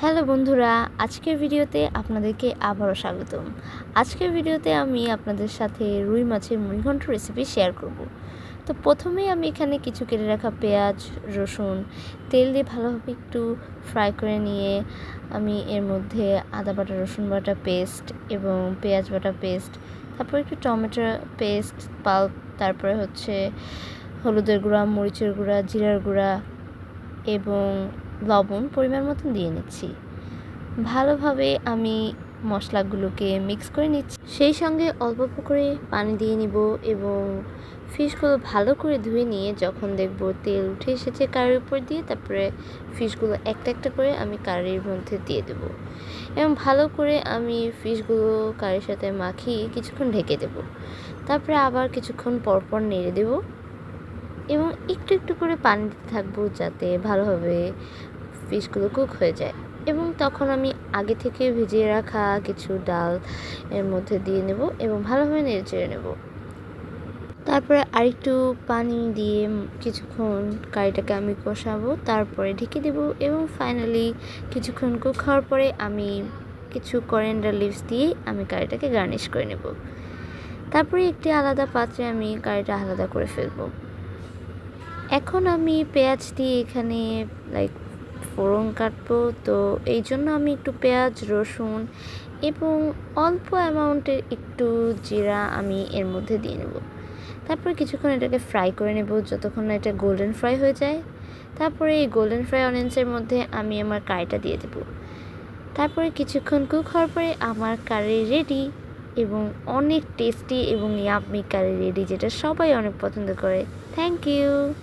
Hello বন্ধুরা, আজকের ভিডিওতে আপনাদেরকে আবারও স্বাগতম। আজকের ভিডিওতে আমি আপনাদের সাথে রুই মাছের মুড়িঘণ্ট রেসিপি শেয়ার করব। তো প্রথমেই আমি এখানে কিছু কেটে রাখা পেঁয়াজ, রসুন, তেল দিয়ে ভালোভাবে একটু ফ্রাই করে নিয়ে আমি এর মধ্যে আদা বাটা, রসুন বাটা পেস্ট এবং পেঁয়াজ বাটা পেস্ট তারপর একটু টমেটো পেস্ট পাল্প তারপরে হচ্ছে হলুদের গুঁড়া, মরিচের গুঁড়া, জিরার গুঁড়া এবং লবণ পরিমাণ মতন দিয়ে নিচ্ছি। ভালোভাবে আমি মশলাগুলোকে মিক্স করে নিচ্ছি। সেই সঙ্গে অল্প অল্প করে পানি দিয়ে নিব এবং ফিশগুলো ভালো করে ধুয়ে নিয়ে যখন দেখব তেল উঠে এসেছে কারির উপর দিয়ে, তারপরে ফিশগুলো একটা একটা করে আমি কারির মধ্যে দিয়ে দেব। এবং ভালো করে আমি ফিশগুলো কারির সাথে মাখিয়ে কিছুক্ষণ ঢেকে দেব। তারপরে আবার কিছুক্ষণ পরপর নেড়ে দেবো। একটু একটু করে পানি দিতে থাকব যাতে ভালোভাবে ফিশগুলো কুক হয়ে যায়। এবং তখন আমি আগে থেকে ভিজিয়ে রাখা কিছু ডাল এর মধ্যে দিয়ে নেব এবং ভালোভাবে নেড়ে নেব। তারপরে আরেকটু পানি দিয়ে কিছুক্ষণ কারিটাকে আমি কষাবো, তারপরে ঢেকে দেব এবং ফাইনালি কিছুক্ষণ কুক হওয়ার পরে আমি কিছু করেন্ডার লিভস দিয়ে আমি কারিটাকে গার্নিশ করে নেব। তারপরে একটি আলাদা পাত্রে আমি কারিটা আলাদা করে ফেলব। এখন আমি পেঁয়াজ দিয়ে এখানে লাইক ফোড়ন কাটবো। তো এই জন্য আমি একটু পেঁয়াজ, রসুন এবং অল্প অ্যামাউন্টের একটু জিরা আমি এর মধ্যে দিয়ে নেব। তারপরে কিছুক্ষণ এটাকে ফ্রাই করে নেব যতক্ষণ না এটা গোল্ডেন ফ্রাই হয়ে যায়। তারপরে এই গোল্ডেন ফ্রাই অনিয়ন্সের মধ্যে আমি আমার কারিটা দিয়ে দেব। তারপরে কিছুক্ষণ কুক হওয়ার পরে আমার কারি রেডি এবং অনেক টেস্টি এবং ইয়াম্মি কারি রেডি যেটা সবাই অনেক পছন্দ করে। Thank you